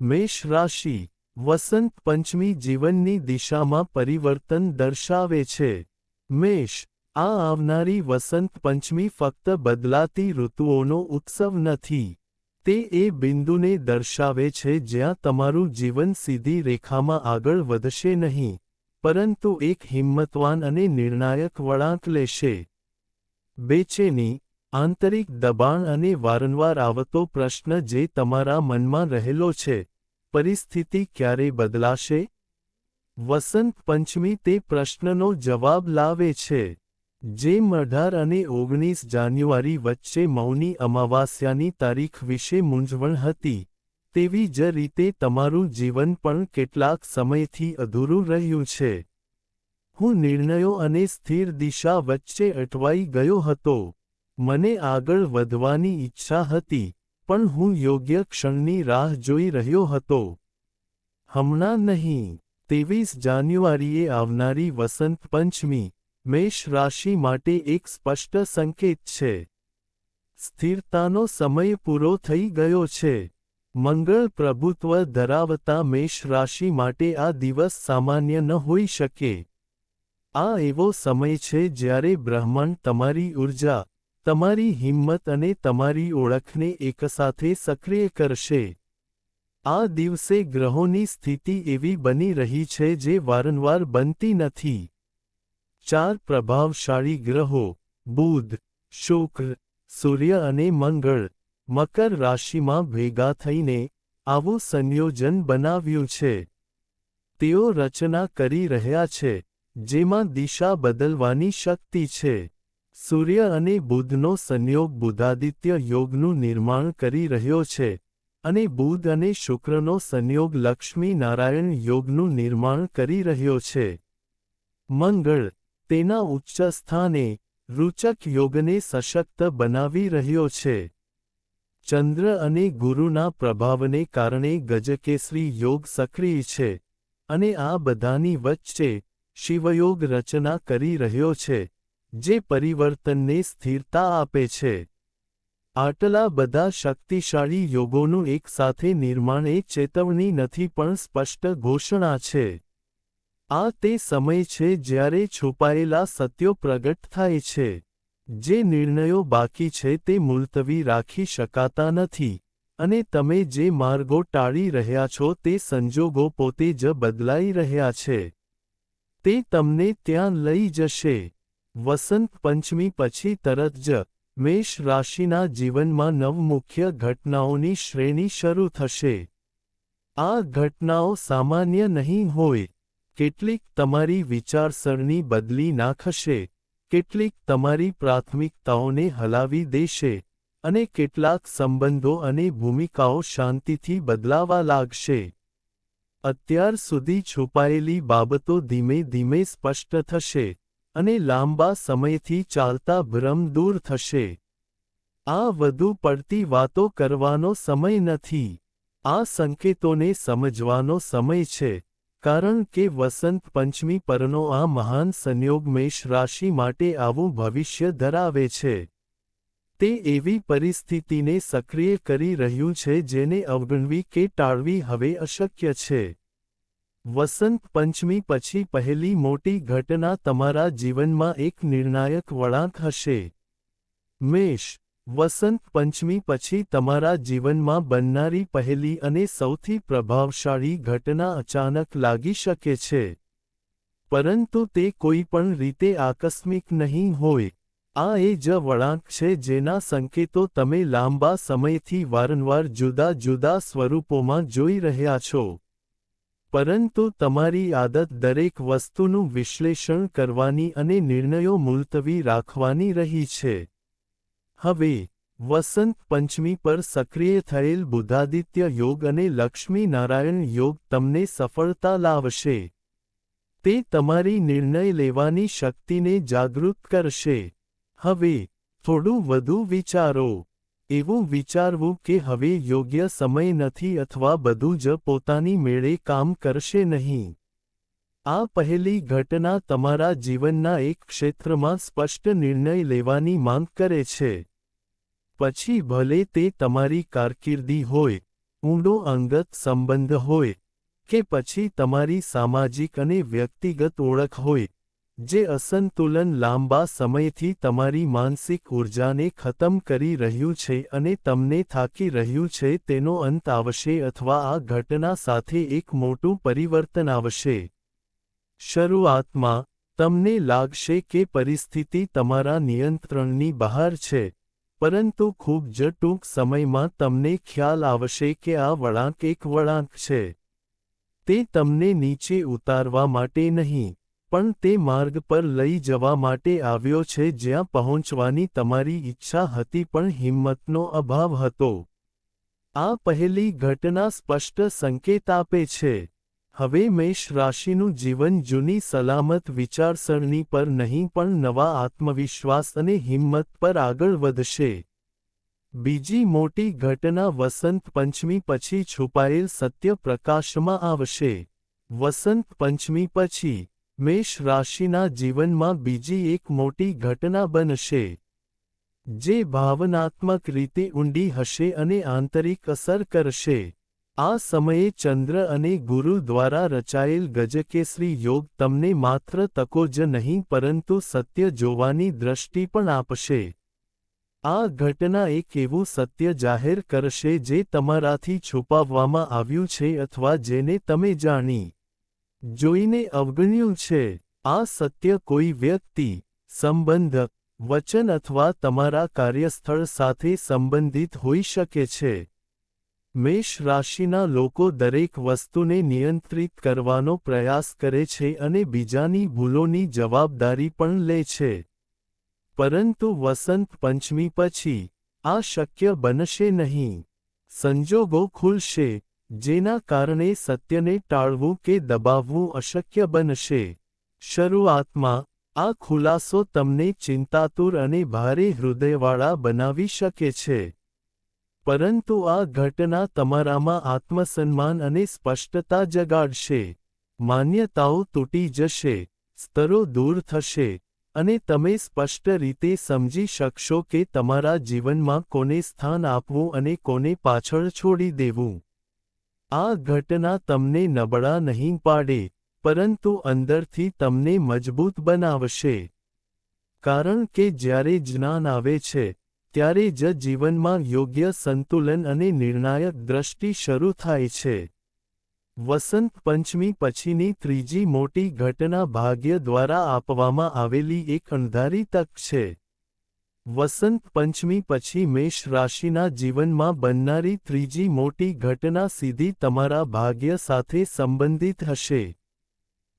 મેષ રાશિ, વસંત પંચમી જીવનની દિશામાં પરિવર્તન દર્શાવે છે. મેષ, આ આવનારી વસંત પંચમી ફક્ત બદલાતી ઋતુઓનો ઉત્સવ નથી. તે એ બિંદુને દર્શાવે છે જ્યાં તમારું જીવન સીધી રેખામાં આગળ વધશે નહીં, પરંતુ એક હિંમતવાન અને નિર્ણાયક વળાંક લેશે. બેચેની આંતરિક દબાણ અને વારંવાર આવતો પ્રશ્ન જે તમારા મનમાં રહેલો છે, પરિસ્થિતિ ક્યારે બદલાશે? વસંત પંચમી તે પ્રશ્નનો જવાબ લાવે છે જેમ અઢાર અને ઓગણીસ જાન્યુઆરી વચ્ચે મૌની અમાવાસ્યાની તારીખ વિશે મૂંઝવણ હતી, તેવી જ રીતે તમારું જીવન પણ કેટલાક સમયથી અધૂરું રહ્યું છે. હું નિર્ણયો અને સ્થિર દિશા વચ્ચે અટવાઈ ગયો હતો. મને આગળ વધવાની ઈચ્છા હતી, પણ હું યોગ્ય ક્ષણની રાહ જોઈ રહ્યો હતો. હમણાં નહીં, ત્રેવીસ જાન્યુઆરીએ આવનારી વસંત પંચમી, મેષ રાશિ માટે એક સ્પષ્ટ સંકેત છે. સ્થિરતાનો સમય પૂરો થઈ ગયો છે. મંગળ પ્રભુત્વ ધરાવતા મેષ રાશિ માટે આ દિવસ સામાન્ય ન હોઈ શકે. આ એવો સમય છે જ્યારે બ્રહ્માંડ તમારી ઊર્જા તમારી હિંમત અને તમારી ઓળખને એકસાથે સક્રિય કરશે. આ દિવસે ગ્રહોની સ્થિતિ એવી બની રહી છે જે વારંવાર બનતી નથી. ચાર પ્રભાવશાળી ગ્રહો, બુધ, શુક્ર, સૂર્ય અને મંગળ, મકર રાશિમાં ભેગા થઈને આવું સંયોજન બનાવ્યું છે. તેઓ રચના કરી રહ્યા છે, જેમાં દિશા બદલવાની શક્તિ છે. સૂર્ય અને બુધનો સંયોગ બુધાદિત્ય યોગનું નિર્માણ કરી રહ્યો છે અને બુધ અને શુક્રનો સંયોગ લક્ષ્મી નારાયણ યોગનું નિર્માણ કરી રહ્યો છે. મંગળ, તેના ઉચ્ચ સ્થાને રૂચક યોગને સશક્ત બનાવી રહ્યો છે. ચંદ્ર અને ગુરુના પ્રભાવને કારણે ગજકેસરી યોગ સક્રિય છે અને આ બધાની વચ્ચે શિવયોગ રચના કરી રહ્યો છે. જે પરિવર્તનને સ્થિરતા આપે છે. આટલા બધા શક્તિશાળી યોગોનું એકસાથે નિર્માણ એ ચેતવણી નથી પણ સ્પષ્ટ ઘોષણા છે. આ તે સમય છે જ્યારે છુપાયેલા સત્યો પ્રગટ થાય છે. જે નિર્ણયો બાકી છે તે મુલતવી રાખી શકાતા નથી. અને તમે જે માર્ગો ટાળી રહ્યા છો તે સંજોગો પોતે જ બદલાઈ રહ્યા છે. તે તમને ત્યાં લઈ જશે. વસંત પંચમી પછી તરત જ મેષ રાશિના જીવનમાં નવ મુખ્ય ઘટનાઓની શ્રેણી શરૂ થશે. આ ઘટનાઓ સામાન્ય નહીં હોય. કેટલીક તમારી વિચારસરણી બદલી નાખશે. કેટલીક તમારી પ્રાથમિકતાઓને હલાવી દેશે અને કેટલાક સંબંધો અને ભૂમિકાઓ શાંતિથી બદલાવા લાગશે. અત્યાર સુધી છુપાયેલી બાબતો ધીમે ધીમે સ્પષ્ટ થશે. અને લાંબા સમયથી ચાલતા ભ્રમ દૂર થશે. આ વધુ પડતી વાતો કરવાનો સમય નથી. આ સંકેતોને સમજવાનો સમય છે, કારણ કે વસંત પંચમી પરનો આ મહાન સંયોગ મેષ રાશિ માટે આવું ભવિષ્ય ધરાવે છે. તે એવી પરિસ્થિતિને સક્રિય કરી રહ્યું છે જેને અવગણવી કે ટાળવી હવે અશક્ય છે. વસંત પંચમી પછી પહેલી મોટી ઘટના તમારા જીવનમાં એક નિર્ણાયક વળાંક હશે. મેષ, વસંત પંચમી પછી તમારા જીવનમાં બનનારી પહેલી અને સૌથી પ્રભાવશાળી ઘટના અચાનક લાગી શકે છે. પરંતુ તે કોઈ પણ રીતે આકસ્મિક નહીં હોય. આ એ જ વળાંક છે જેના સંકેતો તમે લાંબા સમયથી વારંવાર જુદા જુદા સ્વરૂપોમાં જોઈ રહ્યા છો. પરંતુ તમારી આદત દરેક વસ્તુનું વિશ્લેષણ કરવાની અને નિર્ણયો મુલતવી રાખવાની રહી છે. હવે, વસંત પંચમી પર સક્રિય થયેલ બુધાદિત્ય યોગ અને લક્ષ્મી નારાયણ યોગ તમને સફળતા લાવશે. તે તમારી નિર્ણય લેવાની શક્તિને જાગૃત કરશે. હવે, થોડું વધુ વિચારો. એવું વિચારવું કે હવે યોગ્ય સમય નથી અથવા બધું જ પોતાની મેળે કામ કરશે નહીં. આ પહેલી ઘટના તમારા જીવનના એક ક્ષેત્રમાં સ્પષ્ટ નિર્ણય લેવાની માંગ કરે છે. પછી ભલે તે તમારી કારકિર્દી હોય, ઊંડો અંગત સંબંધ હોય, કે પછી તમારી સામાજિક અને વ્યક્તિગત ઓળખ હોય જે અસંતુલન લાંબા સમયથી તમારી માનસિક ઊર્જાને ખતમ કરી રહ્યું છે અને તમને થાકી રહ્યું છે, તેનો અંત આવશે અથવા આ ઘટના સાથે એક મોટું પરિવર્તન આવશે. શરૂઆતમાં, તમને લાગશે કે પરિસ્થિતિ તમારા નિયંત્રણની બહાર છે, પરંતુ ખૂબ જ ટૂંક સમયમાં તમને ખ્યાલ આવશે કે આ વળાંક એક વળાંક છે. તે તમને નીચે ઉતારવા માટે નહીં. પણ તે માર્ગ પર લઈ જવા માટે આવ્યો છે જ્યાં પહોંચવાની તમારી ઈચ્છા હતી પણ હિંમતનો અભાવ હતો. આ પહેલી ઘટના સ્પષ્ટ સંકેત આપે છે. હવે મેષ રાશિનું જીવન જૂની સલામત વિચારસરણી પર નહીં પણ નવા આત્મવિશ્વાસ અને હિંમત પર આગળ વધશે. બીજી મોટી ઘટના વસંત પંચમી પછી છુપાયેલ સત્ય પ્રકાશમાં આવશે. વસંત પંચમી પછી મેષ રાશિના જીવનમાં બીજી એક મોટી ઘટના બનશે, જે ભાવનાત્મક રીતે ઊંડી હશે અને આંતરિક અસર કરશે. આ સમયે ચંદ્ર અને ગુરુ દ્વારા રચાયેલ ગજકેસરી યોગ તમને માત્ર તકો જ નહીં, પરંતુ સત્ય જોવાની દ્રષ્ટિ પણ આપશે. આ ઘટના એક એવું સત્ય જાહેર કરશે જે તમારાથી છુપાવવામાં આવ્યું છે અથવા જેને તમે જાણી જોઈને અવગણ્યું છે, આ સત્ય કોઈ વ્યક્તિ, સંબંધ, વચન અથવા તમારા કાર્યસ્થળ સાથે સંબંધિત હોઈ શકે છે. મેષ રાશિના લોકો દરેક વસ્તુને નિયંત્રિત કરવાનો પ્રયાસ કરે છે અને બીજાની ભૂલોની જવાબદારી પણ લે છે. પરંતુ વસંત પંચમી પછી, આ શક્ય બનશે નહીં. સંજોગો ખુલશે જેના કારણે સત્યને ટાળવું કે દબાવવું અશક્ય બનશે. શરૂઆતમાં, આ ખુલાસો તમને ચિંતાતુર અને ભારે હૃદયવાળા બનાવી શકે છે. પરંતુ આ ઘટના તમારામાં આત્મસન્માન અને સ્પષ્ટતા જગાડશે. માન્યતાઓ તૂટી જશે, સ્તરો દૂર થશે, અને તમે સ્પષ્ટ રીતે સમજી શકશો કે તમારા જીવનમાં કોને સ્થાન આપવું અને કોને પાછળ છોડી દેવું. આ ઘટના તમને નબળા નહીં પાડે, પરંતુ અંદરથી તમને મજબૂત બનાવશે. કારણ કે જ્યારે જ્ઞાન આવે છે, ત્યારે જ જીવનમાં યોગ્ય સંતુલન અને નિર્ણાયક દ્રષ્ટિ શરૂ થાય છે. વસંત પંચમી પછીની ત્રીજી મોટી ઘટના ભાગ્ય દ્વારા આપવામાં આવેલી એક અણધારી તક છે. વસંત પંચમી પછી મેષ રાશિના જીવનમાં બનનારી ત્રીજી મોટી ઘટના સીધી તમારા ભાગ્ય સાથે સંબંધિત હશે.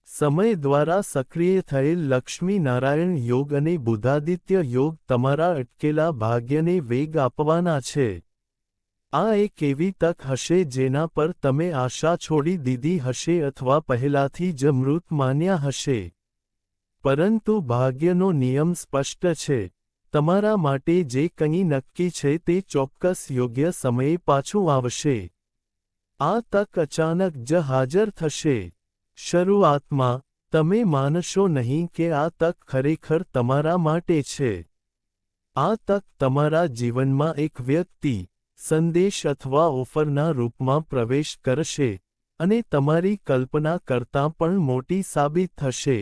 સમય દ્વારા સક્રિય થયેલ લક્ષ્મી નારાયણ યોગ અને બુધાદિત્ય યોગ તમારા અટકેલા ભાગ્યને વેગ આપવાના છે. આ એક એવી તક હશે જેના પર તમે આશા છોડી દીધી હશે અથવા પહેલાથી જ મૃત માન્યા હશે. પરંતુ ભાગ્યનો નિયમ સ્પષ્ટ છે. તમારા માટે જે કંઈ નક્કી છે તે ચોક્કસ યોગ્ય સમયે પાછું આવશે. આ તક અચાનક જ હાજર થશે. શરૂઆતમાં, તમે માનશો નહીં કે આ તક ખરેખર તમારા માટે છે. આ તક તમારા જીવનમાં એક વ્યક્તિ, સંદેશ અથવા ઓફરના રૂપમાં પ્રવેશ કરશે અને તમારી કલ્પના કરતાં પણ મોટી સાબિત થશે.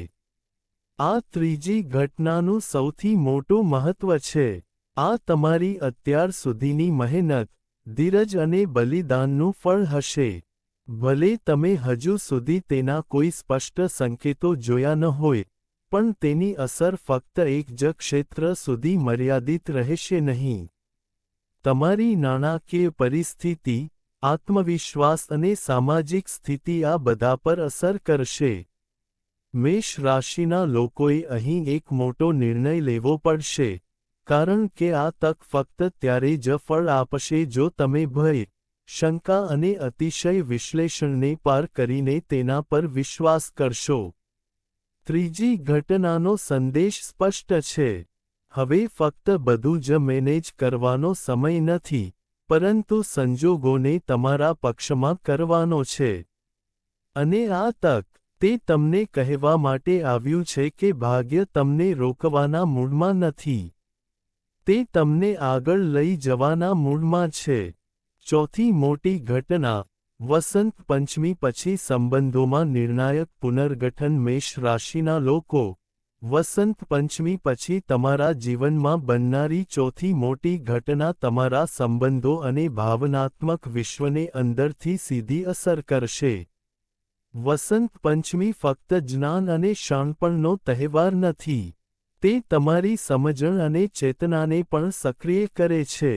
આ ત્રીજી ઘટનાનું સૌથી મોટું મહત્વ છે. આ તમારી અત્યાર સુધીની મહેનત, ધીરજ અને બલિદાનનું ફળ હશે. ભલે તમે હજુ સુધી તેના કોઈ સ્પષ્ટ સંકેતો જોયા ન હોય, પણ તેની અસર ફક્ત એક જ ક્ષેત્ર સુધી મર્યાદિત રહેશે નહીં. તમારી નાણાકીય પરિસ્થિતિ, આત્મવિશ્વાસ અને સામાજિક સ્થિતિ આ બધા પર અસર કરશે. મેષ રાશિના લોકોએ અહીં એક મોટો નિર્ણય લેવો પડશે, કારણ કે આ તક ફક્ત ત્યારે જ ફળ આપશે જો તમે ભય, શંકા અને અતિશય વિશ્લેષણને પાર કરીને તેના પર વિશ્વાસ કરશો. ત્રીજી ઘટનાનો સંદેશ સ્પષ્ટ છે. હવે ફક્ત બધું જ મેનેજ કરવાનો સમય નથી, પરંતુ સંજોગોને તમારા પક્ષમાં કરવાનો છે. અને આ તક તે તમને કહેવા માટે આવ્યું છે કે ભાગ્ય તમને રોકવાના મૂડમાં નથી. તે તમને આગળ લઈ જવાના મૂડમાં છે. ચોથી મોટી ઘટના, વસંત પંચમી પછી સંબંધોમાં નિર્ણાયક પુનર્ગઠન મેષ રાશિના લોકો. વસંત પંચમી પછી તમારા જીવનમાં બનનારી ચોથી મોટી ઘટના તમારા સંબંધો અને ભાવનાત્મક વિશ્વને અંદરથી સીધી અસર કરશે. વસંત પંચમી ફક્ત જ્ઞાન અને શાણપણનો તહેવાર નથી, તે તમારી સમજણ અને ચેતનાને પણ સક્રિય કરે છે.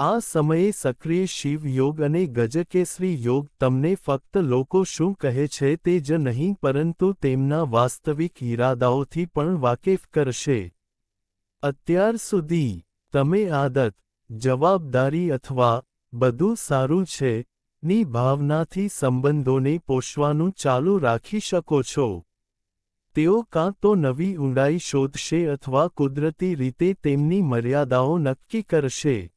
આ સમયે સક્રિય શિવ યોગ અને ગજકેસરી યોગ તમને ફક્ત લોકો શું કહે છે તે જ નહીં, પરંતુ તેમના વાસ્તવિક ઈરાદાઓથી પણ વાકેફ કરશે. અત્યાર સુધી તમે આદત, જવાબદારી અથવા બધું સારું છે ની ભાવનાથી સંબંધોને પોષવાનું ચાલુ રાખી શકો છો. તેઓ કાં તો નવી ઊંડાઈ શોધશે અથવા કુદરતી રીતે તેમની મર્યાદાઓ નક્કી કરશે.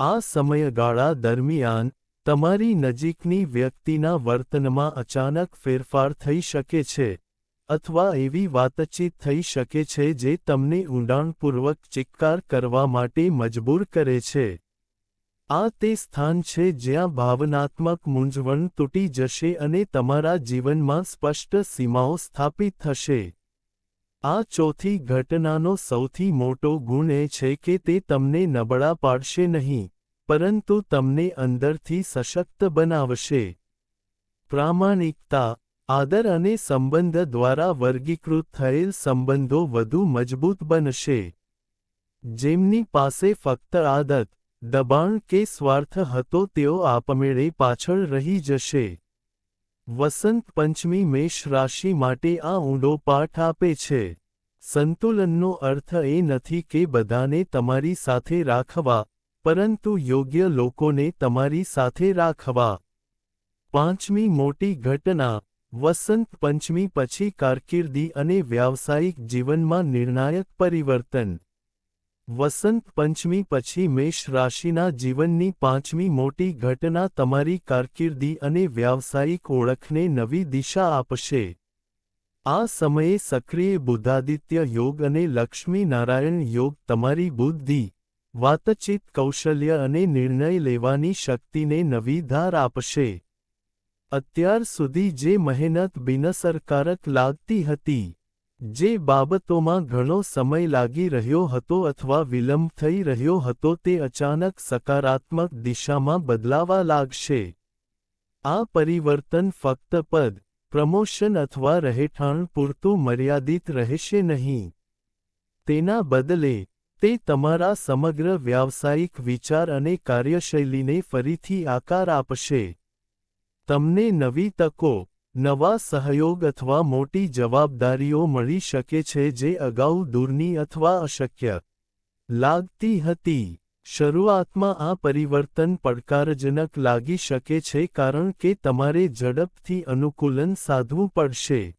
આ સમયગાળા દરમિયાન, તમારી નજીકની વ્યક્તિના વર્તનમાં અચાનક ફેરફાર થઈ શકે છે, અથવા એવી વાતચીત થઈ શકે છે જે તમને ઊંડાણપૂર્વક ચિક્કાર કરવા માટે મજબૂર કરે છે. આ તે સ્થાન છે જ્યાં ભાવનાત્મક મૂંઝવણ તૂટી જશે અને તમારા જીવનમાં સ્પષ્ટ સીમાઓ સ્થાપિત થશે. આ ચોથી ઘટનાનો સૌથી મોટો ગુણ એ છે કે તે તમને નબળા પાડશે નહીં, પરંતુ તમને અંદરથી સશક્ત બનાવશે. પ્રામાણિકતા, આદર અને સંબંધ દ્વારા વર્ગીકૃત થયેલ સંબંધો વધુ મજબૂત બનશે. જેમની પાસે ફક્ત આદત દબાણ કે સ્વાર્થ હતો તેઓ આપમેળે પાછળ રહી જશે. વસંત પંચમી મેષ રાશિ માટે આ ઊંડો પાઠ આપે છે. સંતુલનનો અર્થ એ નથી કે બધાને તમારી સાથે રાખવા, પરંતુ યોગ્ય લોકોને તમારી સાથે રાખવા. પાંચમી મોટી ઘટના, વસંત પંચમી પછી કારકિર્દી અને વ્યાવસાયિક જીવનમાં નિર્ણાયક પરિવર્તન. વસંત પંચમી પછી મેષ રાશિના જીવનની પાંચમી મોટી ઘટના તમારી કારકિર્દી અને વ્યાવસાયિક ઓળખને નવી દિશા આપશે. આ સમયે સક્રિય બુદ્ધાદિત્ય યોગ અને લક્ષ્મી નારાયણ યોગ તમારી બુદ્ધિ, વાતચીત કૌશલ્ય અને નિર્ણય લેવાની શક્તિને નવી ધાર આપશે. અત્યાર સુધી જે મહેનત બિનસરકારક લાગતી હતી જે બાબતોમાં ઘણો સમય લાગી રહ્યો હતો અથવા વિલંબ થઈ રહ્યો હતો તે અચાનક સકારાત્મક દિશામાં બદલાવા લાગશે. આ પરિવર્તન ફક્ત પદ, પ્રમોશન અથવા રહેઠાણ પૂરતું મર્યાદિત રહેશે નહીં. તેના બદલે, તે તમારા સમગ્ર વ્યાવસાયિક વિચાર અને કાર્યશૈલીને ફરીથી આકાર આપશે. તમને નવી તકો નવા સહયોગ અથવા મોટી જવાબદારીઓ મળી શકે છે જે અગાઉ દૂરની અથવા અશક્ય લાગતી હતી. શરૂઆતમાં આ પરિવર્તન પડકારજનક લાગી શકે છે કારણ કે તમારે ઝડપથી અનુકૂલન સાધવું પડશે.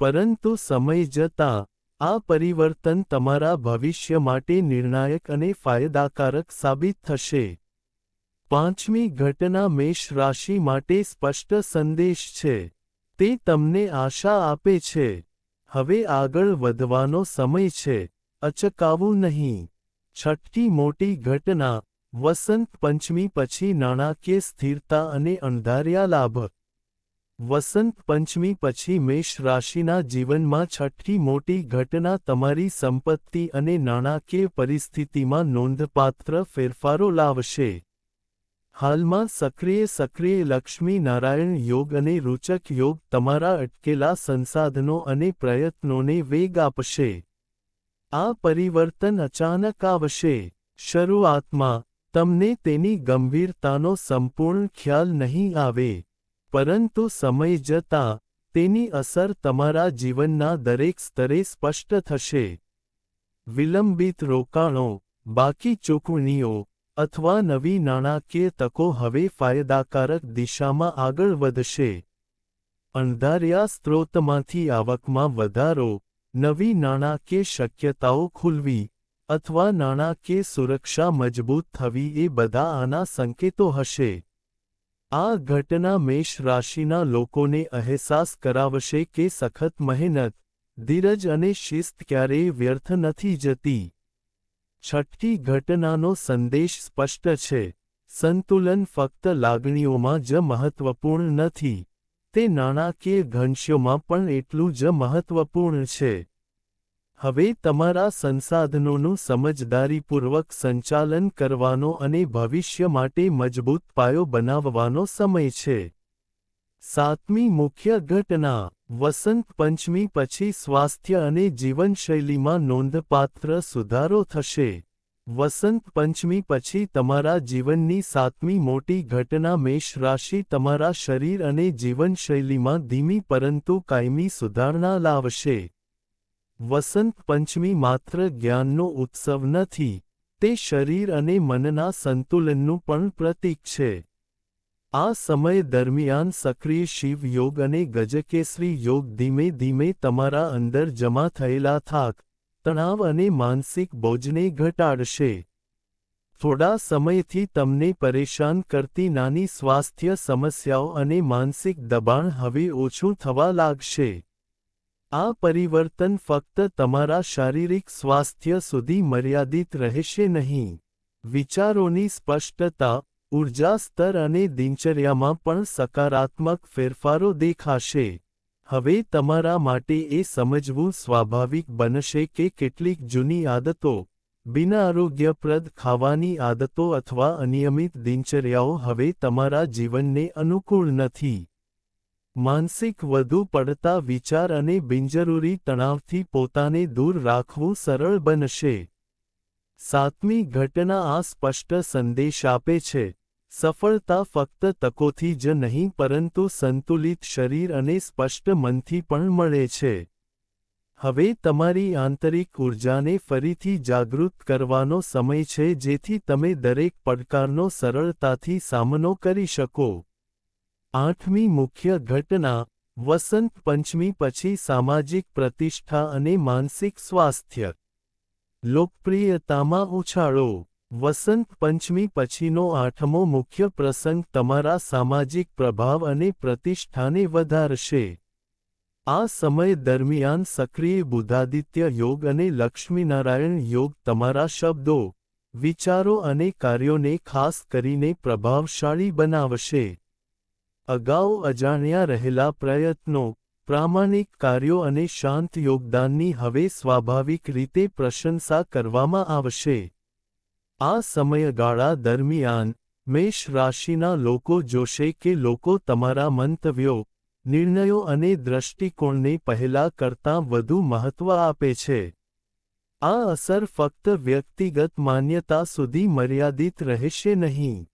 પરંતુ સમય જતાં, આ પરિવર્તન તમારા ભવિષ્ય માટે નિર્ણાયક અને ફાયદાકારક સાબિત થશે. પાંચમી ઘટના મેષ રાશિ માટે સ્પષ્ટ સંદેશ છે. તે તમને આશા આપે છે. હવે આગળ વધવાનો સમય છે. અચકાવું નહીં. છઠ્ઠી મોટી ઘટના, વસંત પંચમી પછી નાણાકીય સ્થિરતા અને અણધાર્યા લાભ. વસંત પંચમી પછી મેષ રાશિના જીવનમાં છઠ્ઠી મોટી ઘટના તમારી સંપત્તિ અને નાણાકીય પરિસ્થિતિમાં નોંધપાત્ર ફેરફારો લાવશે. હાલમાં સક્રિય સક્રિય લક્ષ્મી નારાયણ યોગ અને રૂચક યોગ તમારા અટકેલા સંસાધનો અને પ્રયત્નોને વેગ આપશે. આ પરિવર્તન અચાનક આવશે. શરૂઆતમાં, તમને તેની ગંભીરતાનો સંપૂર્ણ ખ્યાલ નહીં આવે. પરંતુ સમય જતાં, તેની અસર તમારા જીવનના દરેક સ્તરે સ્પષ્ટ થશે. વિલંબિત રોકાણો, બાકી ચૂકવણીઓ અથવા નવી નાણાકીય તકો હવે ફાયદાકારક દિશામાં આગળ વધશે. અણધાર્યા સ્ત્રોતમાંથી આવકમાં વધારો, નવી નાણાકીય શક્યતાઓ ખુલવી, અથવા નાણાકીય સુરક્ષા મજબૂત થવી એ બધા આના સંકેતો હશે. આ ઘટના મેષ રાશિના લોકોને અહેસાસ કરાવશે કે સખત મહેનત, ધીરજ અને શિસ્ત ક્યારેય વ્યર્થ નથી જતી. છઠ્ઠી ઘટનાનો સંદેશ સ્પષ્ટ છે. સંતુલન ફક્ત લાગણીઓમાં જ મહત્વપૂર્ણ નથી. તે નાણાકીય ઘંશ્યોમાં પણ એટલું જ મહત્વપૂર્ણ છે. હવે તમારા સંસાધનોનું સમજદારીપૂર્વક સંચાલન કરવાનો અને ભવિષ્ય માટે મજબૂત પાયો બનાવવાનો સમય છે. સાતમી મુખ્ય ઘટના. વસંત પંચમી પછી સ્વાસ્થ્ય અને જીવનશૈલીમાં નોંધપાત્ર સુધારો થશે. વસંત પંચમી પછી તમારા જીવનની સાતમી મોટી ઘટના મેષ રાશિ તમારા શરીર અને જીવનશૈલીમાં ધીમી પરંતુ કાયમી સુધારણા લાવશે. વસંત પંચમી માત્ર જ્ઞાનનો ઉત્સવ નથી, તે શરીર અને મનના સંતુલનનું પણ પ્રતીક છે. આ સમય દરમિયાન સક્રિય શિવ યોગ અને ગજકેસરી યોગ ધીમે ધીમે તમારા અંદર જમા થયેલા થાક, તણાવ અને માનસિક બોજને ઘટાડશે. થોડા સમયથી તમને પરેશાન કરતી નાની સ્વાસ્થ્ય સમસ્યાઓ અને માનસિક દબાણ હવે ઓછું થવા લાગશે. આ પરિવર્તન ફક્ત તમારા શારીરિક સ્વાસ્થ્ય સુધી મર્યાદિત રહેશે નહીં. વિચારોની સ્પષ્ટતા ઊર્જા સ્તર અને દિનચર્યામાં પણ સકારાત્મક ફેરફારો દેખાશે. હવે તમારા માટે એ સમજવું સ્વાભાવિક બનશે કે કેટલીક જૂની આદતો, બિના આરોગ્યપ્રદ ખાવાની આદતો અથવા અનિયમિત દિનચર્યાઓ હવે તમારા જીવનને અનુકૂળ નથી. માનસિક વધુ પડતા વિચાર અને બિનજરૂરી તણાવથી પોતાને દૂર રાખવું સરળ બનશે. સાતમી ઘટના આ સ્પષ્ટ સંદેશ આપે છે. સફળતા ફક્ત તકોથી જ નહીં, પરંતુ સંતુલિત શરીર અને સ્પષ્ટ મનથી પણ મળે છે. હવે તમારી આંતરિક ઊર્જાને ફરીથી જાગૃત કરવાનો સમય છે, જેથી તમે દરેક પડકારનો સરળતાથી સામનો કરી શકો. આઠમી મુખ્ય ઘટના, વસંત પંચમી પછી સામાજિક પ્રતિષ્ઠા અને માનસિક સ્વાસ્થ્ય. લોકપ્રિયતામાં ઉછાળો. વસંત પંચમી પછીનો આઠમો મુખ્ય પ્રસંગ તમારા સામાજિક પ્રભાવ અને પ્રતિષ્ઠાને વધારશે. આ સમય દરમિયાન સક્રિય બુધાદિત્ય યોગ અને લક્ષ્મીનારાયણ યોગ તમારા શબ્દો, વિચારો અને કાર્યોને ખાસ કરીને પ્રભાવશાળી બનાવશે. અગાઉ અજાણ્યા રહેલા પ્રયત્નો પ્રામાણિક કાર્યો અને શાંત યોગદાનની હવે સ્વાભાવિક રીતે પ્રશંસા કરવામાં આવશે. આ સમયગાળા દરમિયાન મેષ રાશિના લોકો જોશે કે લોકો તમારા મંતવ્યો, નિર્ણયો અને દ્રષ્ટિકોણને પહેલા કરતાં વધુ મહત્વ આપે છે. આ અસર ફક્ત વ્યક્તિગત માન્યતા સુધી મર્યાદિત રહેશે નહીં.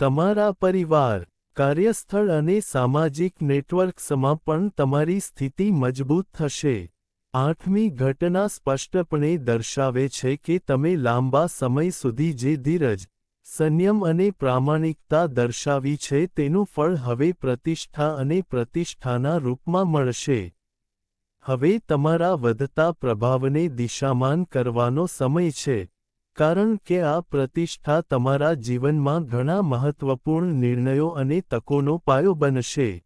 તમારા પરિવાર કાર્યસ્થળ અને સામાજિક નેટવર્ક્સમાં પણ તમારી સ્થિતિ મજબૂત થશે. આઠમી ઘટના સ્પષ્ટપણે દર્શાવે છે કે તમે લાંબા સમય સુધી જે ધીરજ, સંયમ અને પ્રામાણિકતા દર્શાવી છે તેનું ફળ હવે પ્રતિષ્ઠા અને પ્રતિષ્ઠાના રૂપમાં મળશે. હવે તમારા વધતા પ્રભાવને દિશામાન કરવાનો સમય છે. કારણ કે આ પ્રતિષ્ઠા તમારા જીવનમાં ઘણા મહત્વપૂર્ણ નિર્ણયો અને તકોનો પાયો બનશે.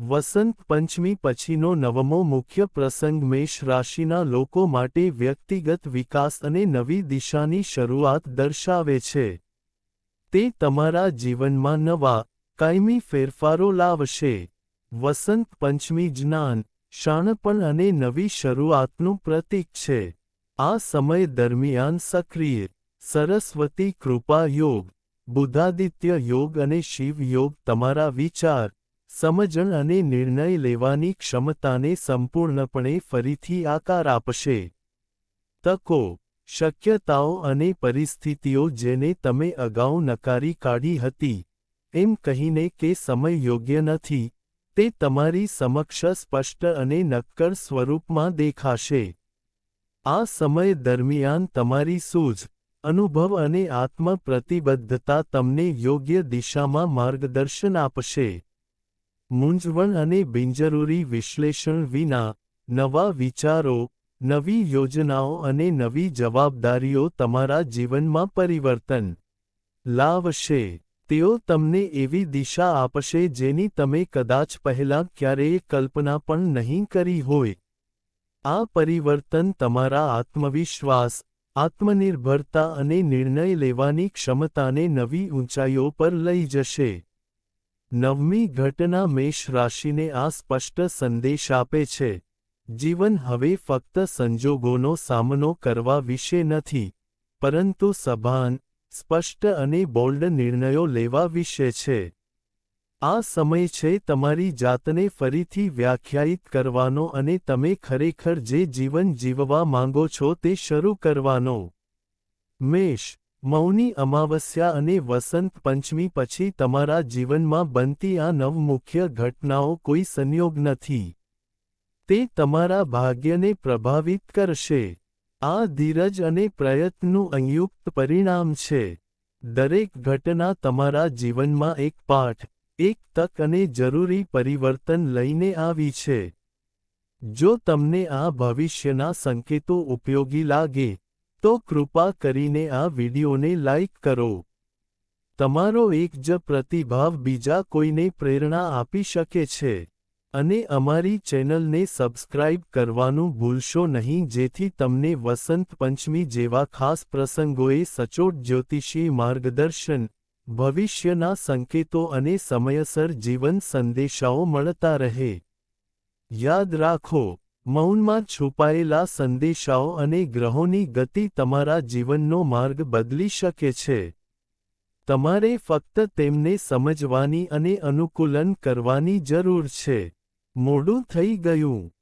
વસંત પંચમી પછીનો નવમો મુખ્ય પ્રસંગ મેષ રાશિના લોકો માટે વ્યક્તિગત વિકાસ અને નવી દિશાની શરૂઆત દર્શાવે છે. તે તમારા જીવનમાં નવા, કાયમી ફેરફારો લાવશે. વસંત પંચમી જ્ઞાન, શાણપણ અને નવી શરૂઆતનું પ્રતીક છે. આ સમય દરમિયાન સક્રિય, સરસ્વતી કૃપા યોગ, બુધાદિત્ય યોગ અને શિવ યોગ તમારા વિચાર, સમજણ અને નિર્ણય લેવાની ક્ષમતાને સંપૂર્ણપણે ફરીથી આકાર આપશે. તકો, શક્યતાઓ અને પરિસ્થિતિઓ જેને તમે અગાઉ નકારી કાઢી હતી, એમ કહીને કે સમય યોગ્ય નથી, તે તમારી સમક્ષ સ્પષ્ટ અને નક્કર સ્વરૂપમાં દેખાશે. આ સમય દરમિયાન તમારી સૂઝ, અનુભવ અને આત્મપ્રતિબદ્ધતા તમને યોગ્ય દિશામાં માર્ગદર્શન આપશે. મૂંઝવણ અને બિનજરૂરી વિશ્લેષણ વિના નવા વિચારો, નવી યોજનાઓ અને નવી જવાબદારીઓ તમારા જીવનમાં પરિવર્તન લાવશે. તેઓ તમને એવી દિશા આપશે જેની તમે કદાચ પહેલાં ક્યારેય કલ્પના પણ નહીં કરી હોય. આ પરિવર્તન તમારા આત્મવિશ્વાસ, આત્મનિર્ભરતા અને નિર્ણય લેવાની ક્ષમતાને નવી ઊંચાઈઓ પર લઈ જશે. નવમી ઘટના મેષ રાશિને આ સ્પષ્ટ સંદેશ આપે છે. જીવન હવે ફક્ત સંજોગોનો સામનો કરવા વિશે નથી, પરંતુ સભાન, સ્પષ્ટ અને બોલ્ડ નિર્ણયો લેવા વિશે છે. આ સમય છે તમારી જાતને ફરીથી વ્યાખ્યાયિત કરવાનો અને તમે ખરેખર જે જીવન જીવવા માંગો છો તે શરૂ કરવાનો. મેષ, મૌની અમાવસ્યા અને વસંત પંચમી પછી તમારા જીવનમાં બનતી આ નવ મુખ્ય ઘટનાઓ કોઈ સંયોગ નથી. તે તમારા ભાગ્યને પ્રભાવિત કરશે. આ ધીરજ અને પ્રયત્નનું અંયુક્ત પરિણામ છે. દરેક ઘટના તમારા જીવનમાં એક પાઠ એક તક અને જરૂરી પરિવર્તન લઈને આવી છે. જો તમને આ ભવિષ્યના સંકેતો ઉપયોગી લાગે, તો કૃપા કરીને આ વિડિયોને લાઇક કરો. તમારો એક જ પ્રતિભાવ બીજા કોઈને પ્રેરણા આપી શકે છે. અને અમારી ચેનલને સબસ્ક્રાઇબ કરવાનું ભૂલશો નહીં, જેથી તમને વસંત પંચમી જેવા ખાસ પ્રસંગોએ સચોટ જ્યોતિષી માર્ગદર્શન ભવિષ્યના સંકેતો અને સમયસર જીવન સંદેશાઓ મળતા રહે. યાદ રાખો, મૌનમાં છુપાયેલા સંદેશાઓ અને ગ્રહોની ગતિ તમારા જીવનનો માર્ગ બદલી શકે છે. તમારે ફક્ત તેમને સમજવાની અને અનુકૂલન કરવાની જરૂર છે. મોડું થઈ ગયું.